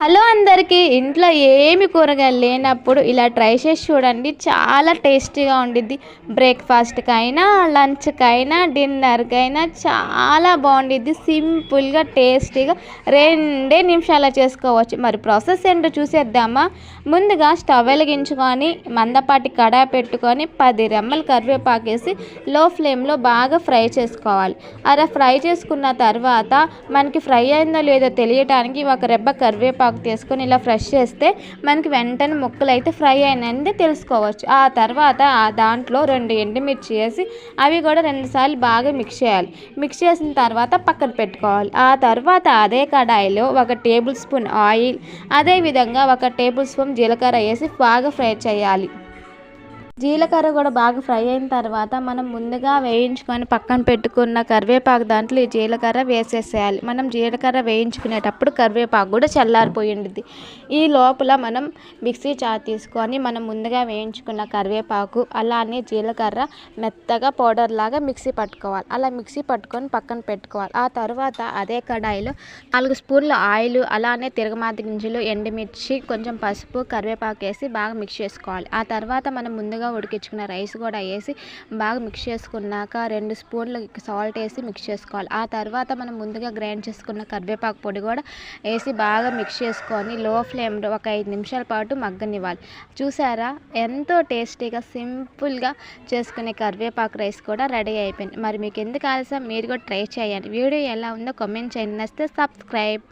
Hello అందరికీ ఇంట్లో ఏమి కూరగాయలు లేనప్పుడు ఇలా ట్రై చేసి చూడండి. చాలా టేస్టీగా ఉండిద్ది. బ్రేక్ఫాస్ట్కైనా లంచ్కైనా లంచ్కి అయినా చాలా బాగుండిద్ది. సింపుల్గా టేస్టీగా రెండే నిమిషాల్లో చేసుకోవచ్చు. మరి ప్రాసెస్ ఏంటో చూసేద్దామా? ముందుగా స్టవ్ వెలిగించుకొని మందపాటి కడాయి పెట్టుకొని పది రెమ్మలు కరివేపాకు వేసి లో ఫ్లేమ్లో బాగా ఫ్రై చేసుకోవాలి. అలా ఫ్రై చేసుకున్న తర్వాత మనకి ఫ్రై అయిందో లేదో తెలియటానికి ఒక రెబ్బ కరివేపాకు తీసుకొని ఇలా ఫ్రెష్ చేస్తే మనకి వెంటనే ముక్కలు అయితే ఫ్రై అయినాయని తెలుసుకోవచ్చు. ఆ తర్వాత ఆ దాంట్లో రెండు ఎండుమిర్చి వేసి అవి కూడా రెండుసార్లు బాగా మిక్స్ చేయాలి. మిక్స్ చేసిన తర్వాత పక్కన పెట్టుకోవాలి. ఆ తర్వాత అదే కడాయిలో ఒక టేబుల్ స్పూన్ ఆయిల్ అదేవిధంగా ఒక టేబుల్ స్పూన్ జీలకర్ర వేసి బాగా ఫ్రై చేయాలి. జీలకర్ర కూడా బాగా ఫ్రై అయిన తర్వాత మనం ముందుగా వేయించుకొని పక్కన పెట్టుకున్న కరివేపాకు దాంట్లో ఈ జీలకర్ర వేసేసేయాలి. మనం జీలకర్ర వేయించుకునేటప్పుడు కరివేపాకు కూడా చల్లారిపోయి ఉండిద్ది. ఈ లోపల మనం మిక్సీ చార్ తీసుకొని మనం ముందుగా వేయించుకున్న కరివేపాకు అలానే జీలకర్ర మెత్తగా పౌడర్ లాగా మిక్సీ పట్టుకోవాలి. అలా మిక్సీ పట్టుకొని పక్కన పెట్టుకోవాలి. ఆ తర్వాత అదే కడాయిలో నాలుగు స్పూన్ల ఆయిల్ అలానే తిరగమాత గింజలు ఎండుమిర్చి కొంచెం పసుపు కరివేపాకు వేసి బాగా మిక్స్ చేసుకోవాలి. ఆ తర్వాత మనం ముందుగా ముందుగా ఉడికించుకున్న రైస్ కూడా వేసి బాగా మిక్స్ చేసుకున్నాక రెండు స్పూన్లు సాల్ట్ వేసి మిక్స్ చేసుకోవాలి. ఆ తర్వాత మనం ముందుగా గ్రైండ్ చేసుకున్న కరివేపాకు పొడి కూడా వేసి బాగా మిక్స్ చేసుకొని లో ఫ్లేమ్లో ఒక ఐదు నిమిషాల పాటు మగ్గనివ్వాలి. చూసారా? ఎంతో టేస్టీగా సింపుల్గా చేసుకునే కరివేపాకు రైస్ కూడా రెడీ అయిపోయింది. మరి మీకు ఎందుకు ఆలస్యం? మీరు కూడా ట్రై చేయండి. వీడియో ఎలా ఉందో కామెంట్ చేయండి. నచ్చితే సబ్స్క్రైబ్.